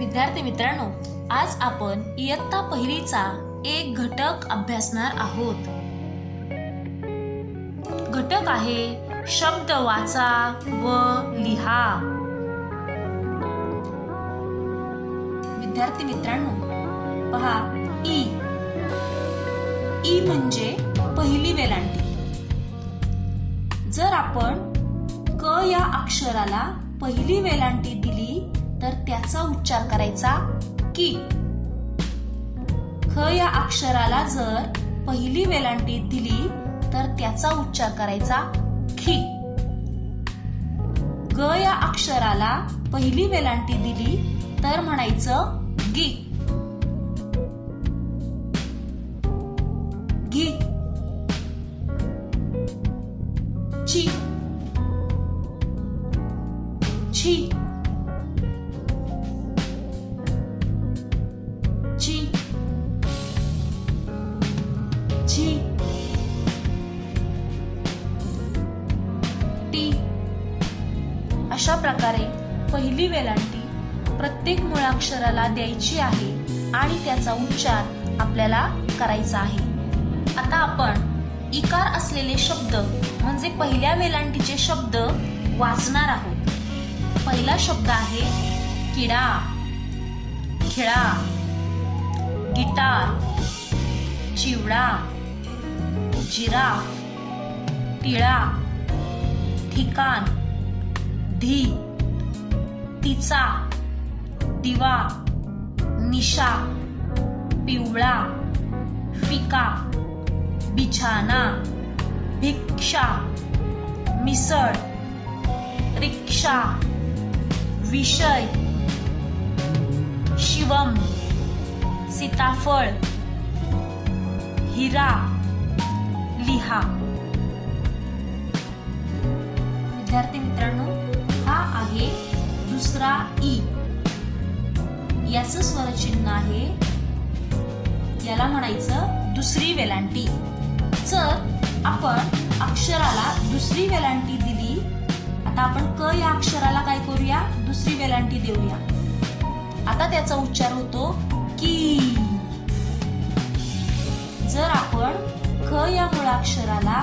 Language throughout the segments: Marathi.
विद्यार्थी मित्रांनो आज आपण इयत्ता पहिलीचा एक घटक अभ्यासणार आहोत. घटक आहे शब्द वाचा व लिहा. विद्यार्थी मित्रांनो पहा ई. ई म्हणजे पहिली वेलांटी. जर आपण क या अक्षराला पहिली वेलांटी दिली तर त्याचा उच्चार करायचा की. ख या अक्षराला जर पहिली वेलांटी दिली तर त्याचा उच्चार करायचा खी. ग या अक्षराला पहिली वेलांटी दिली तर म्हणायचं गी. गी. ची. ची. अशा प्रकारे पहिली वेलांटी प्रत्येक मुळाक्षराला द्यायची आहे आणि त्याचा उच्चार आपल्याला करायचा आहे. आता आपण इकार असलेले शब्द म्हणजे पहिल्या वेलांटीचे शब्द वाचणार आहोत. पहिला शब्द आहे किडा खिळा गिटार चिवडा जिराफ टिळा ठिकाण. धी तिचा दिवा निशा पिवळा फिका बिछाना भिक्षा मिसळ रिक्षा विषय शिवम सीताफळ हिरा लिहा. विद्यार्थी मित्रांनो आहे दुसरा ई. याच स्वरचिन्ह आहे याला म्हणायचं दुसरी वेलांटी. जर आपण अक्षराला दुसरी वेलांटी दिली आता आपण क या अक्षराला काय करूया? दुसरी वेलांटी देऊया. आता त्याचा उच्चार होतो की. जर आपण ख या मुळाक्षराला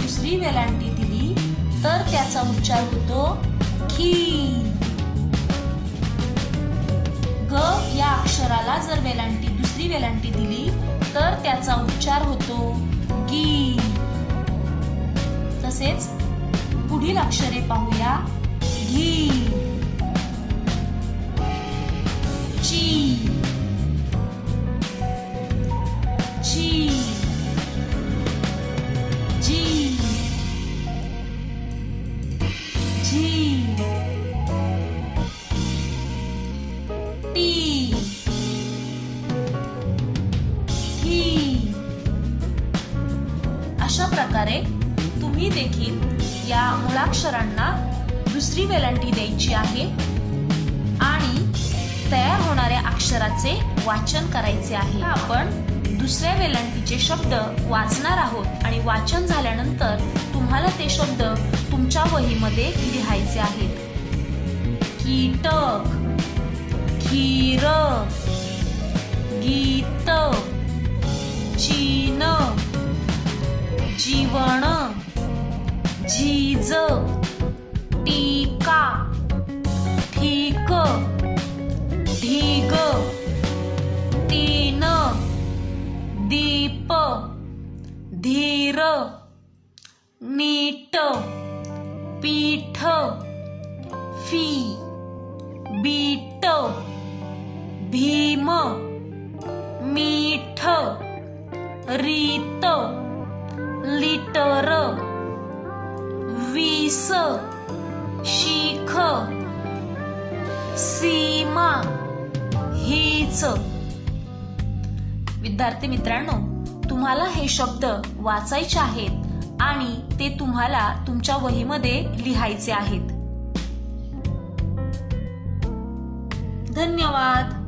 दुसरी वेलांटी दिली तर त्याचा उच्चार होतो की ग या अक्षराला जर वेलांटी दुसरी वेलांटी दिली तर त्याचा उच्चार होतो गी. तसेच पुढील अक्षरे पाहूया. घी. अशा तुम्ही देखील या मुळाक्षरांना दुसरी वेलांटी द्यायची आहे आणि तयार होणाऱ्या अक्षराचे वाचन करायचे आहे. आपण दुसऱ्या वेलांटीचे शब्द वाचणार आहोत आणि वाचन झाल्यानंतर तुम्हाला ते शब्द तुमच्या वहीमध्ये लिहायचे आहेत. कीटक खीर जीवन झीज टीका ठीक ढीग तीन दीप धीर नीट पीठ फी बीट भीम मीठ रीत लिटर वीस शिख सीमा हीच. विद्यार्थी मित्रांनो तुम्हाला हे शब्द वाचायचे आहेत आणि ते तुम्हाला तुमच्या वहीमध्ये लिहायचे आहेत. धन्यवाद.